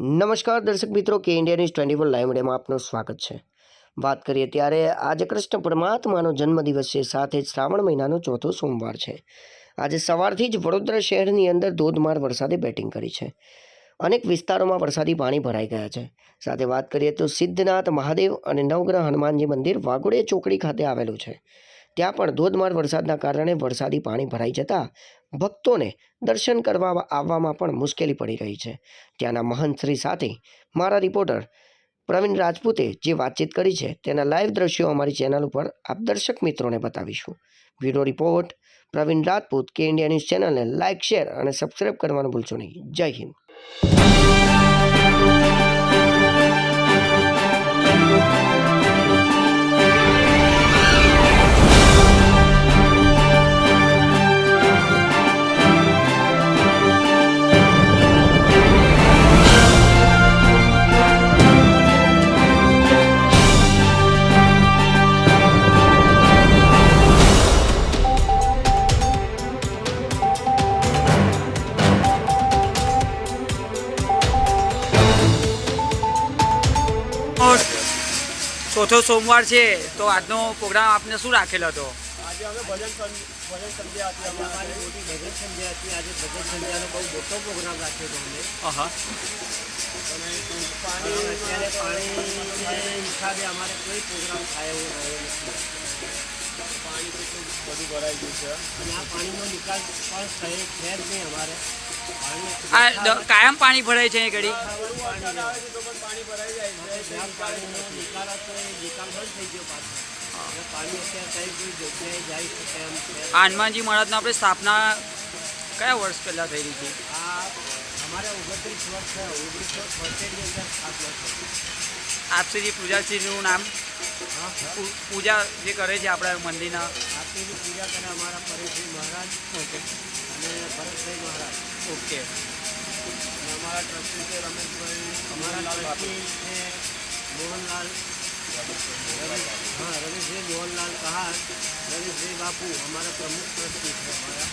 નમસ્કાર દર્શક મિત્રો, K India News twenty four live મીડિયામાં આપનું સ્વાગત છે. વાત કરીએ ત્યારે આજે કૃષ્ણ પરમાત્માનો જન્મદિવસ છે, સાથે જ શ્રાવણ મહિનાનો ચોથો સોમવાર છે. આજે સવારથી જ વડોદરા શહેરની અંદર ધોધમાર વરસાદે બેટિંગ કરી છે. અનેક વિસ્તારોમાં વરસાદી પાણી ભરાઈ ગયા છે. સાથે વાત કરીએ તો સિદ્ધનાથ મહાદેવ અને નવગ્રહ હનુમાનજી મંદિર વાઘોડિયા ચોકડી ખાતે આવેલું છે. ત્યાં પણ ધોધમાર વરસાદના કારણે વરસાદી પાણી ભરાઈ જતા ભક્તોને દર્શન કરવા આવવામાં પણ મુશ્કેલી પડી રહી છે. ત્યાંના મહંતશ્રી સાથે મારા રિપોર્ટર પ્રવીણ રાજપૂતે જે વાતચીત કરી છે તેના લાઈવ દ્રશ્યો અમારી ચેનલ ઉપર આપ દર્શક મિત્રોને બતાવીશું. Bureau report, Pravin Rajput, K India News ચેનલને લાઇક શેર અને સબસ્ક્રાઇબ કરવાનું ભૂલશો નહીં. જય હિન્દ. ચોથો સોમવાર છે તો આજનો પ્રોગ્રામ આપને શું રાખેલો હતો? આજે અમે ભજન ભજન સંધ્યા હતી અમારી મોટી ભજન સંધ્યા હતી. આજે ભજન સંધ્યાનો બહુ મોટો પ્રોગ્રામ રાખ્યો હતો અમને અહા. પાણી અત્યારે પાણીને હિસાબે અમારે કોઈ પ્રોગ્રામ થાય એવો રહ્યો નથી. પાણી કેટલું બધું ભરાઈ ગયું છે. અને આ પાણીનો નિકાલ પણ થઈ છે નહીં અમારે. આ કાયમ પાણી ભરાય છે ઘડી? પાણી આવે છે તો પણ પાણી ભરાઈ જાય છે. નિકાલ આ હનુમાનજી મહારાજનો આપણે સ્થાપના કયા વર્ષ પહેલાં થઈ હતી? આ અમારે ઓગણત્રીસ વર્ષ છે ઓગણીસો સ્થાપના છે આપશ્રી પૂજાશ્રીનું નામ પૂજા જે કરે છે આપણા મંદિરના. આરતીની પૂજા કરે અમારા પરેશભાઈ મહારાજ ઓકે. અને ભરતભાઈ મહારાજ. ઓકે. અમારા ટ્રસ્ટી છે રમેશભાઈ અમારા ટ્રસ્ટી છે મોહનલાલ રમેશ હા રમેશભાઈ મોહનલાલ કહાર રમેશભાઈ બાપુ અમારા પ્રમુખ ટ્રસ્ટી છે અમારા.